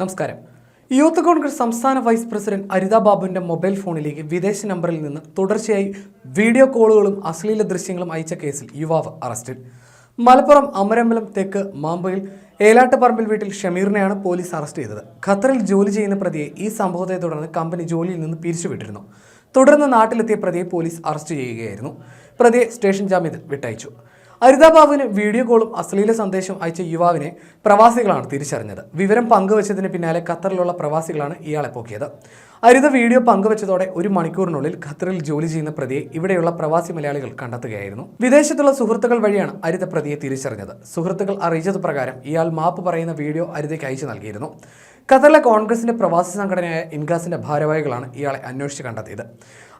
നമസ്കാരം. യൂത്ത് കോൺഗ്രസ് സംസ്ഥാന vice president Aritha ബാബുവിന്റെ മൊബൈൽ ഫോണിലേക്ക് വിദേശ നമ്പറിൽ നിന്ന് തുടർച്ചയായി വീഡിയോ കോളുകളും അശ്ലീല ദൃശ്യങ്ങളും അയച്ച കേസിൽ യുവാവ് അറസ്റ്റിൽ. മലപ്പുറം അമരമ്പലം തെക്ക് മാമ്പയിൽ ഏലാട്ടുപറമ്പിൽ വീട്ടിൽ ഷമീറിനെയാണ് പോലീസ് അറസ്റ്റ് ചെയ്തത്. ഖത്തറിൽ ജോലി ചെയ്യുന്ന പ്രതിയെ ഈ സംഭവത്തെ തുടർന്ന് കമ്പനി ജോലിയിൽ നിന്ന് പിരിച്ചുവിട്ടിരുന്നു. തുടർന്ന് നാട്ടിലെത്തിയ പ്രതിയെ പോലീസ് അറസ്റ്റ് ചെയ്യുകയായിരുന്നു. പ്രതിയെ സ്റ്റേഷൻ ജാമ്യത്തിൽ വിട്ടയച്ചു. അരിതാബാബുവിന് വീഡിയോ കോളും അശ്ലീല സന്ദേശവും അയച്ച യുവാവിനെ പ്രവാസികളാണ് തിരിച്ചറിഞ്ഞത്. വിവരം പങ്കുവച്ചതിന് പിന്നാലെ ഖത്തറിലുള്ള പ്രവാസികളാണ് ഇയാളെ പോക്കിയത്. അരിത വീഡിയോ പങ്കുവച്ചതോടെ ഒരു മണിക്കൂറിനുള്ളിൽ ഖത്തറിൽ ജോലി ചെയ്യുന്ന പ്രതിയെ ഇവിടെയുള്ള പ്രവാസി മലയാളികൾ കണ്ടെത്തുകയായിരുന്നു. വിദേശത്തുള്ള സുഹൃത്തുക്കൾ വഴിയാണ് അരിത പ്രതിയെ തിരിച്ചറിഞ്ഞത്. സുഹൃത്തുക്കൾ അറിയിച്ചത് പ്രകാരം ഇയാൾ മാപ്പ് പറയുന്ന വീഡിയോ അരിതയ്ക്ക് അയച്ചു നൽകിയിരുന്നു. ഖത്തറിലെ കോൺഗ്രസിന്റെ പ്രവാസി സംഘടനയായ ഇൻകാസിന്റെ ഭാരവാഹികളാണ് ഇയാളെ അന്വേഷിച്ച് കണ്ടെത്തിയത്.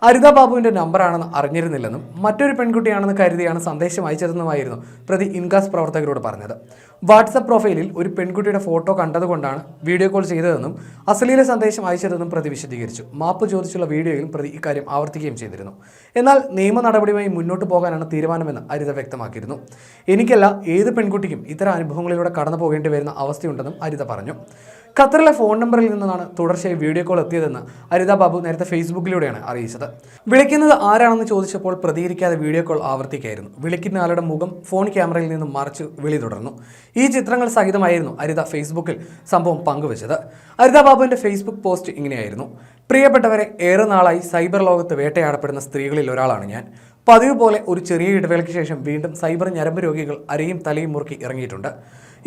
അരിത ബാബുവിന്റെ നമ്പറാണെന്ന് അറിഞ്ഞിരുന്നില്ലെന്നും മറ്റൊരു പെൺകുട്ടിയാണെന്ന് കരുതിയാണ് സന്ദേശം അയച്ചതെന്നുമായിരുന്നു പ്രതി ഇൻഗാസ് പ്രവർത്തകരോട് പറഞ്ഞത്. വാട്സപ്പ് പ്രൊഫൈലിൽ ഒരു പെൺകുട്ടിയുടെ ഫോട്ടോ കണ്ടതുകൊണ്ടാണ് വീഡിയോ കോൾ ചെയ്തതെന്നും അശ്ലീല സന്ദേശം അയച്ചതെന്നും പ്രതി വിശദീകരിച്ചു. മാപ്പ് ചോദിച്ചുള്ള വീഡിയോയിലും പ്രതി ഇക്കാര്യം ആവർത്തിക്കുകയും ചെയ്തിരുന്നു. എന്നാൽ നിയമ നടപടിയുമായി മുന്നോട്ട് പോകാനാണ് തീരുമാനമെന്ന് അരിത വ്യക്തമാക്കിയിരുന്നു. എനിക്കല്ല ഏത് പെൺകുട്ടിക്കും ഇത്തരം അനുഭവങ്ങളിലൂടെ കടന്നു പോകേണ്ടി വരുന്ന അവസ്ഥയുണ്ടെന്നും അരിത പറഞ്ഞു. ഖത്തറിലെ ഫോൺ നമ്പറിൽ നിന്നാണ് തുടർച്ചയായി വീഡിയോ കോൾ എത്തിയതെന്ന് അരിത ബാബു നേരത്തെ ഫേസ്ബുക്കിലൂടെയാണ് അറിയിച്ചത്. വിളിക്കുന്നത് ആരാണെന്ന് ചോദിച്ചപ്പോൾ പ്രതികരിക്കാതെ വീഡിയോ കോൾ ആവർത്തിക്കായിരുന്നു. വിളിക്കുന്ന ആളുടെ മുഖം ഫോൺ ക്യാമറയിൽ നിന്നും മറച്ച് വിളി തുടർന്നു. ഈ ചിത്രങ്ങൾ സഹിതമായിരുന്നു അരിത ഫേസ്ബുക്കിൽ സംഭവം പങ്കുവച്ചത്. അരിത ബാബുവിന്റെ ഫേസ്ബുക്ക് പോസ്റ്റ് ഇങ്ങനെയായിരുന്നു. പ്രിയപ്പെട്ടവരെ ഏറെ നാളായി സൈബർ ലോകത്ത് വേട്ടയാടപ്പെടുന്ന സ്ത്രീകളിൽ ഒരാളാണ് ഞാൻ. പതിവ് പോലെ ഒരു ചെറിയ ഇടവേളയ്ക്ക് ശേഷം വീണ്ടും സൈബർ ഞരമ്പ് രോഗികൾ അരയും തലയും മുറുക്കി ഇറങ്ങിയിട്ടുണ്ട്.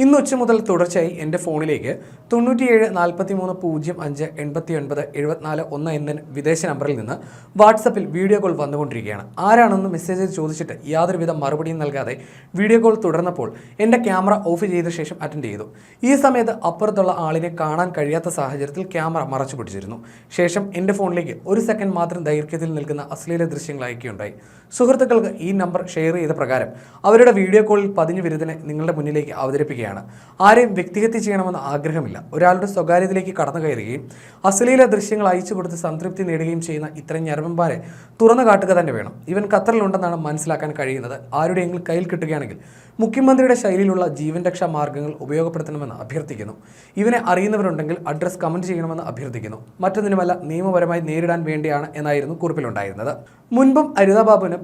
ഇന്ന് ഉച്ച മുതൽ തുടർച്ചയായി എന്റെ ഫോണിലേക്ക് തൊണ്ണൂറ്റിയേഴ് നാൽപ്പത്തി മൂന്ന് പൂജ്യം അഞ്ച് എൺപത്തി ഒൻപത് എഴുപത്തിനാല് ഒന്ന് എന്ന വിദേശ നമ്പറിൽ നിന്ന് വാട്സപ്പിൽ വീഡിയോ കോൾ വന്നുകൊണ്ടിരിക്കുകയാണ്. ആരാണെന്ന് മെസ്സേജ് ചോദിച്ചിട്ട് യാതൊരുവിധ മറുപടിയും നൽകാതെ വീഡിയോ കോൾ തുടർന്നപ്പോൾ എന്റെ ക്യാമറ ഓഫ് ചെയ്ത ശേഷം അറ്റൻഡ് ചെയ്തു. ഈ സമയത്ത് അപ്പുറത്തുള്ള ആളിനെ കാണാൻ കഴിയാത്ത സാഹചര്യത്തിൽ ക്യാമറ മറച്ചു പിടിച്ചിരുന്നു. ശേഷം എന്റെ ഫോണിലേക്ക് ഒരു സെക്കൻഡ് മാത്രം ദൈർഘ്യത്തിൽ നിൽക്കുന്ന അശ്ലീല ദൃശ്യങ്ങൾ അയക്കുകയുണ്ടായി സുഹൃത്തുക്കൾക്ക് ഈ നമ്പർ ഷെയർ ചെയ്ത പ്രകാരം അവരുടെ വീഡിയോ കോളിൽ പതിഞ്ഞു വിരുദ്ധനെ നിങ്ങളുടെ മുന്നിലേക്ക് അവതരിപ്പിക്കുകയാണ്. ആരെയും വ്യക്തിഹത്യ ചെയ്യണമെന്ന് ആഗ്രഹമില്ല. ഒരാളുടെ സ്വകാര്യതയിലേക്ക് കടന്നു കയറുകയും അശ്ലീല ദൃശ്യങ്ങൾ അയച്ചു കൊടുത്ത് സംതൃപ്തി നേടുകയും ചെയ്യുന്ന ഇത്തരം ഞരമ്പന്മാരെ തുറന്നു കാട്ടുക തന്നെ വേണം. ഇവൻ ഖത്തറിലുണ്ടെന്നാണ് മനസ്സിലാക്കാൻ കഴിയുന്നത്. ആരുടെയെങ്കിലും കയ്യിൽ കിട്ടുകയാണെങ്കിൽ മുഖ്യമന്ത്രിയുടെ ശൈലിയിലുള്ള ജീവൻ രക്ഷാ മാർഗങ്ങൾ ഉപയോഗപ്പെടുത്തണമെന്ന് അഭ്യർത്ഥിക്കുന്നു. ഇവനെ അറിയുന്നവരുണ്ടെങ്കിൽ അഡ്രസ് കമന്റ് ചെയ്യണമെന്ന് അഭ്യർത്ഥിക്കുന്നു. മറ്റൊന്നിനുമല്ല നിയമപരമായി നേരിടാൻ വേണ്ടിയാണ് എന്നായിരുന്നു കുറിപ്പിലുണ്ടായിരുന്നത്. മുൻപും അരിത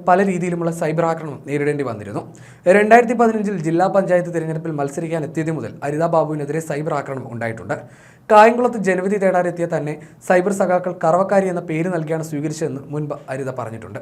പല രീതിയിലുമുള്ള സൈബർ ആക്രമണം നേരിടേണ്ടി വന്നിരുന്നു. രണ്ടായിരത്തി പതിനഞ്ചിൽ ജില്ലാ പഞ്ചായത്ത് തിരഞ്ഞെടുപ്പിൽ മത്സരിക്കാൻ എത്തിയത് മുതൽ അരിത ബാബുവിനെതിരെ സൈബർ ആക്രമണം ഉണ്ടായിട്ടുണ്ട്. കായംകുളത്ത് ജനവിധി തേടാനെത്തിയ തന്നെ സൈബർ സഖാക്കൾ കറവക്കാരി എന്ന പേര് നൽകിയാണ് സ്വീകരിച്ചതെന്ന് മുൻപ് അരിത പറഞ്ഞിട്ടുണ്ട്.